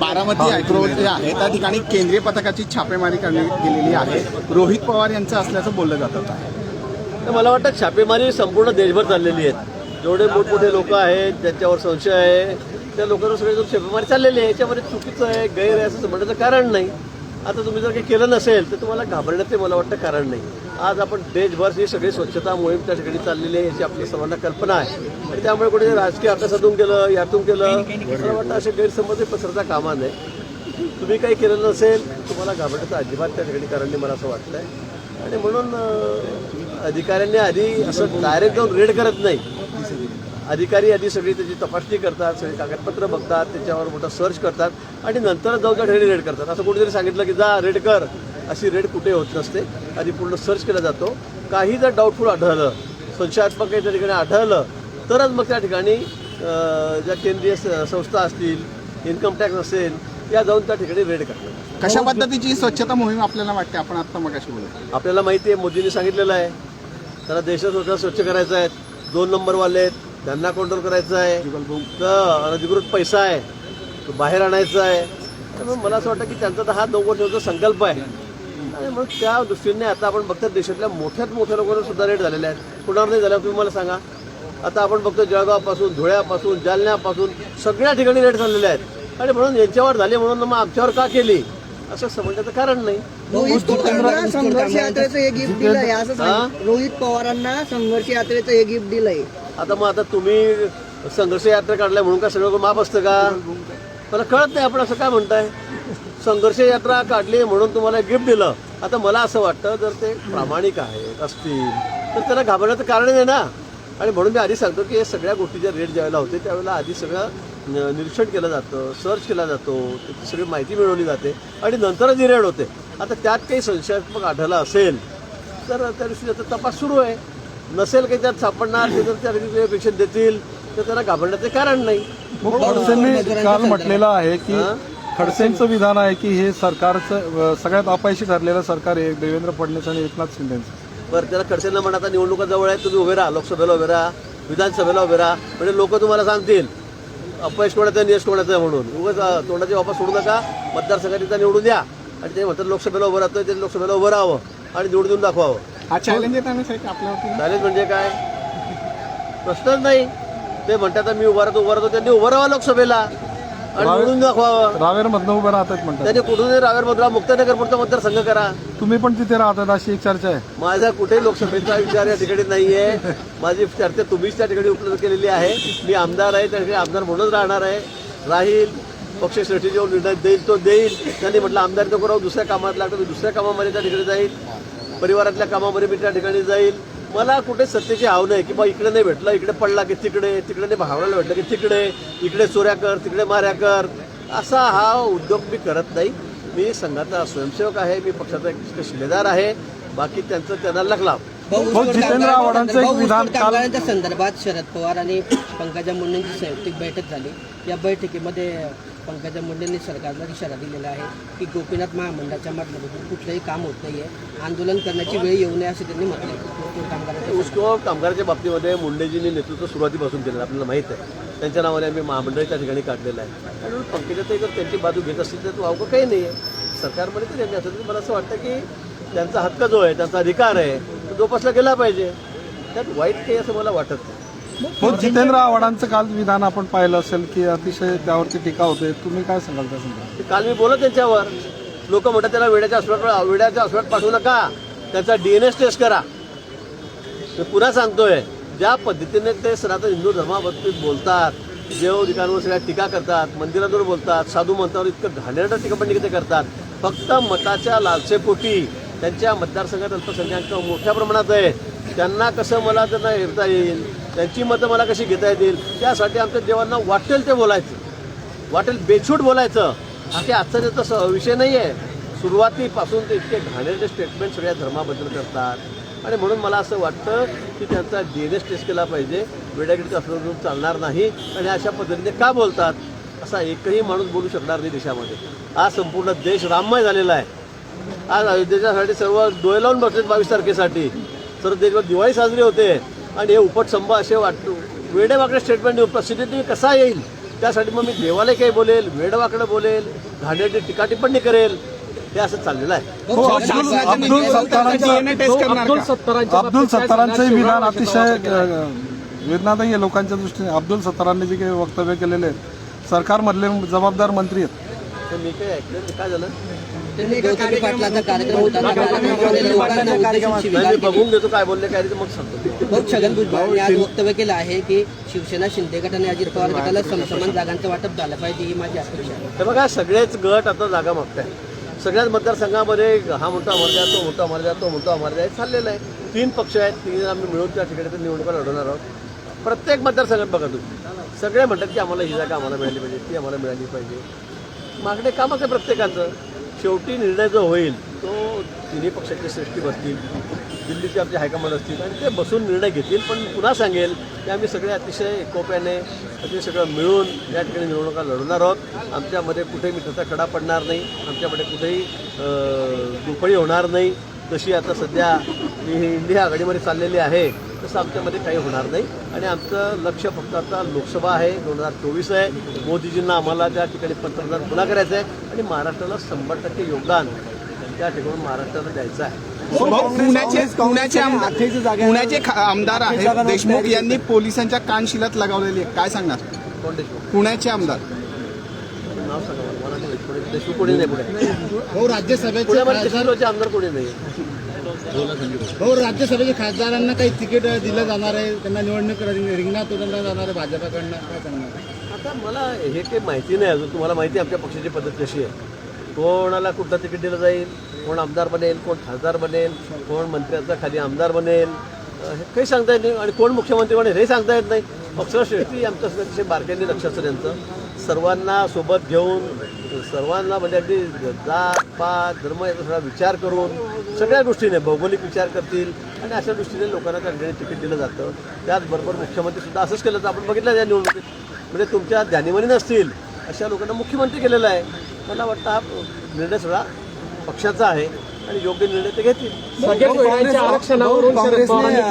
Baramati agro जे आहे. त्या ठिकाणी केंद्रीय पथकाची छापेमारी करण्यात गेलेली आहे. रोहित पवार यांचं असल्याचं बोललं जात. होतं तर मला वाटतं छापेमारी संपूर्ण देशभर चाललेली आहेत. जेवढे मोठमोठे लोक आहेत ज्यांच्यावर संशय आहे त्या लोकांवर सगळे छापेमारी चाललेली आहे. याच्यामध्ये चुकीचं आहे गैर आहे असं म्हणण्याचं कारण नाही. आता तुम्ही जर काही केलं नसेल तर तुम्हाला घाबरण्याचे मला वाटतं कारण नाही. आज आपण देशभर ही सगळी स्वच्छता मोहीम त्या ठिकाणी चाललेली आहे याची आपली सर्वांना कल्पना आहे. आणि त्यामुळे कोणी राजकीय अभ्यासातून केलं यातून केलं मला वाटतं असे गैरसमज पसरता कामा नये. तुम्ही काही केलं नसेल तुम्हाला घाबरण्याचं अजिबात त्या ठिकाणी कारण नाही मला असं वाटतंय. आणि म्हणून अधिकाऱ्यांनी आधी असं डायरेक्ट जाऊन रेड करत नाही. अधिकारी आधी सगळी त्याची तपासणी करतात सगळी कागदपत्र बघतात त्याच्यावर मोठं सर्च करतात आणि नंतर जाऊन त्या ठिकाणी रेड करतात. असं कोणीतरी सांगितलं की जा रेड कर अशी रेड कुठे होत नसते. आधी पूर्ण सर्च केला जातो. काही जर डाऊटफुल आढळलं संशयात्मक काही त्या ठिकाणी आढळलं तरच मग त्या ठिकाणी ज्या केंद्रीय संस्था असतील इन्कम टॅक्स असेल या जाऊन त्या ठिकाणी रेड करतात कशा पद्धतीची स्वच्छता मोहीम आपल्याला वाटते? आपण आता मग आपल्याला माहिती आहे मोदींनी सांगितलेलं आहे. त्याला देशात स्वतः स्वच्छ करायचं आहे. दोन नंबरवाले आहेत. त्यांना कंट्रोल करायचं आहे. तर अनधिकृत पैसा आहे. तो बाहेर आणायचा आहे. त्यामुळे मला असं वाटतं की त्यांचा तर हा नऊ वर्षाचा संकल्प आहे. आणि मग त्या दृष्टीने आता आपण बघतात देशातल्या मोठ्यात मोठ्या लोकांना सुद्धा रेट झालेले आहेत. कुणावर नाही झाल्या तुम्ही मला सांगा. आता आपण बघतो जळगावपासून धुळ्यापासून जालन्यापासून सगळ्या ठिकाणी रेट झालेले आहेत. आणि म्हणून यांच्यावर झाले म्हणून मग आमच्यावर का केली? असं समजण्याचं कारण नाही. रोहित पवारांना संघर्ष यात्रेचं हे गिफ्ट दिलंय. असं? सांग. रोहित पवारांना संघर्ष यात्रेचं हे गिफ्ट दिलंय. आता मग आता तुम्ही संघर्ष यात्रा काढल्या म्हणून का सगळं माप असतं का? मला कळत नाही आपण असं काय म्हणताय. संघर्ष यात्रा काढली म्हणून तुम्हाला गिफ्ट दिलं. आता मला असं वाटतं जर ते प्रामाणिक आहेत असतील तर त्याला घाबरण्याचं कारण आहे ना. आणि म्हणून मी आधी सांगतो की हे सगळ्या गोष्टीच्या रेट ज्यावेळेला होते त्यावेळेला आधी सगळं न- निरीक्षण केलं जातं सर्च केला जातो त्याची सगळी माहिती मिळवली जाते आणि नंतरच ही रेड होते. आता त्यात काही संशयात्मक आढळलं असेल तर त्या दिवशी त्याचा तपास सुरू आहे. नसेल काही त्यात सापडणार ते जर त्या पेक्षा देतील तर त्यांना घाबरण्याचे कारण नाही. खडसेंनी काल म्हटलेलं आहे की? खडसेंचं विधान आहे की हे सरकारचं सगळ्यात अपयशी ठरलेलं सरकार आहे देवेंद्र फडणवीस आणि एकनाथ शिंदेचं बरं त्याला खडसेंना म्हणा आता निवडणुका जवळ आहेत तुम्ही उभे राहा लोकसभेला उभे राहा विधानसभेला उभे राहा म्हणजे लोक तुम्हाला सांगतील अपयश कोणाचं आहे, यश कोणाचं आहे म्हणून. उगाच तोंडाची वापस सोडू नका मतदारसंघात निवडून द्या. आणि ते म्हणतात लोकसभेला उभं राहतोय ते लोकसभेला उभं राहावं आणि निवडून दाखवावं. हा चॅलेंज आहे त्याने साहेब आपल्यावरती. चालेल म्हणजे काय? प्रश्नच नाही. ते म्हणतात मी उभा राहतो उभा राहतो. त्यांनी उभं राहावं लोकसभेला आणि निवडून दाखवावं. रावेरमधनं उभे राहतात म्हणतात. त्यांनी कुठूनही रावेर मधला मुक्तनगर पुढचा मतदारसंघ करा. तुम्ही पण तिथे राहतात अशी एक चर्चा आहे. माझा कुठेही लोकसभेचा विचार या ठिकाणी नाहीये माझी चर्चा तुम्हीच त्या ठिकाणी उपलब्ध केलेली आहे. मी आमदार आहे त्या ठिकाणी आमदार म्हणूनच राहणार आहे. राहील पक्ष श्रेष्ठी जो निर्णय देईल तो देईल. त्यांनी म्हटलं आमदार नको राहू दुसऱ्या कामात लागतो मी दुसऱ्या कामामध्ये त्या ठिकाणी जाईल. परिवारातल्या कामामध्ये मी त्या ठिकाणी जाईल. मला कुठे सत्तेची हाव नाही की बा इकडे नाही भेटलं इकडे पडला की तिकडे तिकडे नाही भावनाला भेटलं की तिकडे इकडे चोऱ्या कर तिकडे माऱ्या कर. असा हा उद्योग मी करत नाही. मी संघाचा स्वयंसेवक आहे मी पक्षाचा एक शिलेदार आहे. बाकी त्यांचं त्यांना लागला. जितेंद्र आव्हाडांचं एक विधान काल- कामगारांच्या संदर्भात शरद पवार आणि पंकजा मुंडेंची संयुक्त बैठक झाली. या बैठकीमध्ये पंकजा मुंडेंनी सरकारला इशारा दिलेला आहे की गोपीनाथ महामंडळाच्या माध्यमातून कुठलंही काम होत नाहीये. आंदोलन करण्याची वेळ येऊ नये असं त्यांनी म्हटलंय. ऊसतोड कामगारांच्या उसको कामगाराच्या बाबतीमध्ये मुंडेजींनी नेतृत्व सुरुवातीपासून केलं आपल्याला माहीत आहे. त्यांच्या नावाने आम्ही महामंडळ त्या ठिकाणी काढलेलं आहे. आणि पंकजाताई जर त्यांची बाजू घेत असतील तर तो अवघं काही नाही आहे सरकारमध्ये तरी यांनी असं तरी मला असं वाटतं की त्यांचा हक्क जो आहे त्यांचा अधिकार आहे तो जोपासला गेला पाहिजे. त्यात वाईट काही असं मला वाटत नाही. हो जितेंद्र आव्हाडांचं काल विधान आपण पाहिलं असेल की अतिशय त्यावरती टीका होते. तुम्ही काय सांगाल त्या संदर्भात? काल मी बोलत त्यांच्यावर. लोक म्हणतात त्याला वेड्याच्या हॉस्पिटल वेड्याच्या हॉस्पिटल पाठवू नका. त्यांचा डीएनएस टेस्ट करा. मी पुन्हा सांगतोय ज्या पद्धतीने ते सनातन हिंदू धर्माबाबतीत बोलतात देव ठिकाणवर सगळ्या टीका करतात मंदिरांवर बोलतात साधू मंतावर इतकं घाणेरडं टिकापणी ते करतात. फक्त मताच्या लालसेपोटी त्यांच्या मतदारसंघात अल्पसंख्याक मोठ्या प्रमाणात आहे त्यांना कसं मला त्यांना हेरता येईल? त्यांची मतं मला कशी घेता येतील? त्यासाठी आमच्या देवांना वाटेल ते बोलायचं. वाटेल बेछूट बोलायचं. हा ते आजचा स- विषय नाही आहे सुरुवातीपासून ते इतके घाणेरडे स्टेटमेंट सगळ्या धर्माबद्दल करतात. आणि म्हणून मला असं वाटतं की त्यांचा डी एन एस टेस्ट केला पाहिजे. वेड्यागिरीचं असलं चालणार नाही. आणि अशा पद्धतीने का बोलतात? असा एकही माणूस बोलू शकणार नाही देशामध्ये. आज संपूर्ण देश राममय झालेला आहे. आज अयोध्येच्यासाठी सर्व डोळे लावून बसलेत बावीस तारखेसाठी. सर्व देशभर दिवाळी साजरी होते. आणि हे उपटसंभ असे वाट वेडे वाकडे स्टेटमेंट देऊन प्रसिद्धी कसा येईल? त्यासाठी मग मी देवाला काही बोलेल वेडवाकडं बोलेल घाणेरडी टीका टिप्पणी करेल. हे असं चाललेलं आहे. हो, अब्दुल अब्दुल सत्तारांचं विधान अतिशय वेदनादायी आहे लोकांच्या दृष्टीने. अब्दुल सत्तारांनी जे काही वक्तव्य केलेले आहेत सरकारमधले जबाबदार मंत्री आहेत. तर मी काय ऐकलं काय झालं? गौतमी पाटलाचा कार्यक्रम होता त्या कार्यक्रमामध्ये लोकांना उद्देशून नाही, शिवीगाळ मी केली. बघून घेतो काय बोलले काय ते मग सांगतो. भाऊ छगन भुजबळांनी आज वक्तव्य केलं आहे की शिवसेना शिंदे गट आणि अजित पवार गटाला समसमान जागांचं वाटप झालं पाहिजे ही माझी अपेक्षा आहे. तर बघा सगळेच गट आता जागा मागताय सगळ्याच मतदारसंघामध्ये हा आम्हाला द्या तो आम्हाला द्या तो द्या हे चाललेलं आहे. तीन पक्ष आहेत तीन आम्ही मिळून त्या ठिकाणी तर निवडणुका लढवणार आहोत. प्रत्येक मतदारसंघात बघा तुम्ही. सगळे म्हणतात की आम्हाला ही जागा आम्हाला मिळाली पाहिजे ती आम्हाला मिळाली पाहिजे. मागणे कामच आहे प्रत्येकाचं. शेवटी निर्णय जो होईल तो तिन्ही पक्षाची श्रेष्ठी बसतील दिल्लीचे आमचे हायकमांड असतील. आणि ते बसून निर्णय घेतील पण पुन्हा सांगेल की आम्ही सगळे अतिशय एकोप्याने अतिशय सगळं मिळून या ठिकाणी निवडणुका लढवणार आहोत. आमच्यामध्ये कुठेही मिठाचा कडा पडणार नाही. आमच्यामध्ये कुठेही दुफळी होणार नाही. जशी आता सध्या ही इंडिया आघाडीमध्ये चाललेली आहे तसं आमच्यामध्ये काही होणार नाही. आणि आमचं लक्ष फक्त आता लोकसभा आहे दोन हजार चोवीस आहे. मोदीजींना आम्हाला त्या ठिकाणी पंतप्रधान पुन्हा करायचं आहे आणि महाराष्ट्राला शंभर टक्के योगदान त्या ठिकाणी महाराष्ट्राला द्यायचं आहे. पुण्याचे पुण्याचे आमदार पुण्याचे खा- आमदार आहेत देशमुख यांनी पोलिसांच्या कानशिलात लगावलेली आहे काय सांगणार? पुण्याचे आमदार. नाव सांगा मला. देशमुख कोणी नाही पुढे. हो राज्यसभेचे आमदार कोणी नाही? हो राज्यसभेच्या खासदारांना काही तिकीट दिलं जाणार आहे त्यांना निवडणूक रिंगणात उतरला जाणार आहे भाजपाकडनं काय सांगणार? आता मला हे काही माहिती नाही अजून तुम्हाला माहिती आहे आमच्या पक्षाची पद्धत कशी आहे. कोणाला कुठलं तिकीट दिलं जाईल कोण आमदार बनेल कोण खासदार बनेल कोण मंत्र्याचा खाली आमदार बनेल हे काही सांगता येत नाही आणि कोण मुख्यमंत्री बनेल हे सांगता येत नाही. पक्षश्रेष्ठी आमचं सगळं अतिशय बारकाईने लक्ष असतं त्यांचं. सर्वांना सोबत घेऊन सर्वांना म्हणजे अगदी जात पात धर्म याचा सगळा विचार करून सगळ्या गोष्टीने भौगोलिक विचार करतील आणि अशा दृष्टीने लोकांना त्या ठिकाणी तिकीट दिलं जातं. त्याचबरोबर मुख्यमंत्री सुद्धा असंच केलं तर आपण बघितलं या निवडणुकीत. म्हणजे तुमच्या ध्यानीमनी नसतील अशा लोकांना मुख्यमंत्री केलेला आहे. मला वाटतं हा निर्णय सगळा पक्षाचा आहे आणि योग्य निर्णय ते घेतील. काँग्रेसने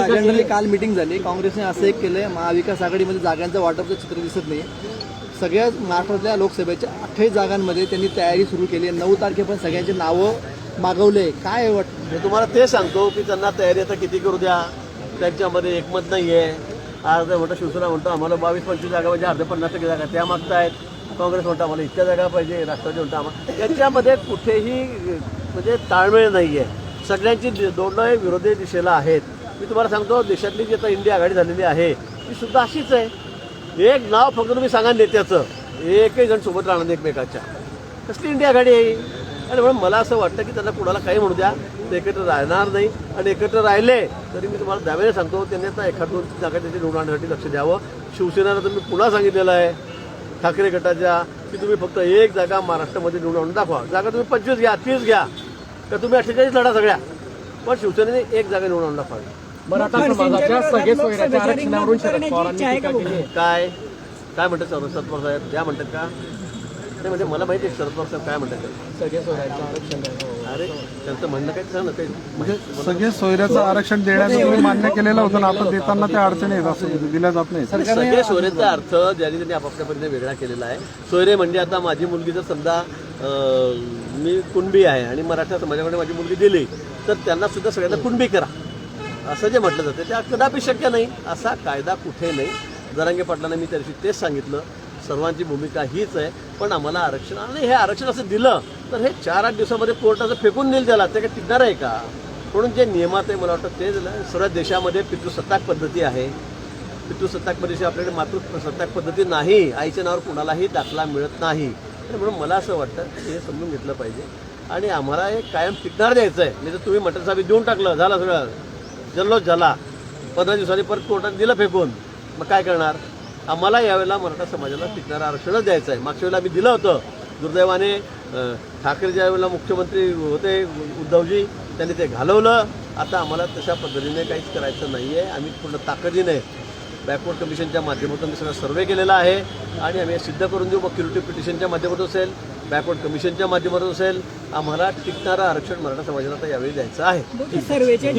जनरली काल मिटिंग झाली. काँग्रेसने असं एक केलंय महाविकास आघाडीमध्ये जागांचं वाटपचं चित्र दिसत नाही सगळ्या महाराष्ट्रातल्या लोकसभेच्या अठ्ठावीस जागांमध्ये त्यांनी तयारी सुरू केली आहे. नऊ तारखेपर्यंत सगळ्यांची नावं मागवले. काय वाटतं मी तुम्हाला ते सांगतो की त्यांना तयारी आता किती करू द्या. त्यांच्यामध्ये एकमत नाही आहे अर्ध म्हणतो शिवसेना म्हणतो आम्हाला बावीस पंचवीस जागा म्हणजे अर्ध पन्नास टक्के जागा त्या मागतायत. काँग्रेस म्हणतो आम्हाला इतक्या जागा पाहिजे. राष्ट्रवादी म्हणतो आम्हाला याच्यामध्ये कुठेही म्हणजे ताळमेळ नाही आहे सगळ्यांची दि- विरोधी दिशेला आहेत. मी तुम्हाला सांगतो देशातली जी आता इंडिया आघाडी झालेली आहे ती सुद्धा अशीच आहे. एक नाव फक्त तुम्ही सांगा नेत्याचं. एकही जण सोबत राहणार एकमेकाच्या. कसली इंडिया आघाडी आहे ही? आणि म्हणून मला असं वाटतं की त्यांना कुणाला काही म्हणू द्या. ते एकत्र राहणार नाही आणि एकत्र राहिले तरी मी तुम्हाला द्यावेने सांगतो त्यांनी आता एखाद दोन जागा त्याची निवडून आणण्यासाठी लक्ष द्यावं. शिवसेनेला तर मी पुन्हा सांगितलेलं आहे. ठाकरे गटाच्या की तुम्ही फक्त एक जागा महाराष्ट्रामध्ये निवडून आणून दाखवा. जागा तुम्ही पंचवीस घ्या तीस घ्या. तर तुम्ही अठ्ठेचाळीस लढा सगळ्या. पण शिवसेनेने एक जागा निवडून दाखवावी आहे. काय? काय म्हणतात शरद शरद पवार साहेब? त्या म्हणतात का? नाही म्हणजे मला माहिती आहे शरद पवार साहेब काय म्हणतात. सगळे सोयऱ्याचं आरक्षण आहे. हो. अरे त्यांचं म्हणणं काय ते सांग ना काही. म्हणजे सगळे सोयऱ्याचं आरक्षण देण्याचं तुम्ही मान्य केलेलं होतं ना आता देताना ते अडचणी आहेत असं दिल्या जात नाही. सगळे सोयरेचा अर्थ ज्यांनी त्यांनी आपापल्या पद्धतीने वेगळा केलेला आहे. सोयरे म्हणजे आता माझी मुलगी जर समजा अं, मी कुणबी आहे आणि मराठा समाजामध्ये माझी मुलगी दिली तर त्यांना सुद्धा सगळ्यांना कुणबी करा. असं जे म्हटलं जातं ते कदापि शक्य नाही. असा कायदा कुठे नाही. जरांगे पाटलांना मी त्या दिवशी तेच सांगितलं. सर्वांची भूमिका हीच आहे. पण आम्हाला आरक्षण आणि हे आरक्षण असं दिलं तर हे चार आठ दिवसामध्ये कोर्टाचं फेकून देईल त्याला. ते काय टिकणार आहे का? म्हणून जे नियमात आहे मला वाटतं ते झालं सर्व देशामध्ये पितृसत्ताक पद्धती आहे. पितृसत्ताक पद्धती आपल्याकडे मातृसत्ताक पद्धती नाही. आईच्या नावावर कुणालाही दाखला मिळत नाही. म्हणून मला असं वाटतं की हे समजून घेतलं पाहिजे. आणि आम्हाला हे कायम टिकणार द्यायचं आहे नाही तर तुम्ही मटर साहेब देऊन टाकलं. झालं सगळं. जल्लोष झाला. पंधरा दिवसांनी परत कोर्टात दिलं फेकून. मग काय करणार? आम्हाला यावेळेला मराठा समाजाला टिकणारं आरक्षणच द्यायचं आहे. मागच्या वेळेला आम्ही दिलं होतं. दुर्दैवाने ठाकरे ज्या वेळेला मुख्यमंत्री होते उद्धवजी त्यांनी ते घालवलं. आता आम्हाला तशा पद्धतीने काहीच करायचं नाही आहे आम्ही पूर्ण ताकदीने बॅकवर्ड कमिशनच्या माध्यमातून मी सगळा सर्वे केलेला आहे. आणि आम्ही सिद्ध करून देऊ. मग क्युरिटी पिटिशनच्या माध्यमातून असेल बॅकवर्ड कमिशनच्या माध्यमातून असेल आम्हाला टिकणारं आरक्षण मराठा समाजाला आता यावेळी द्यायचं आहे. सर्वेच्या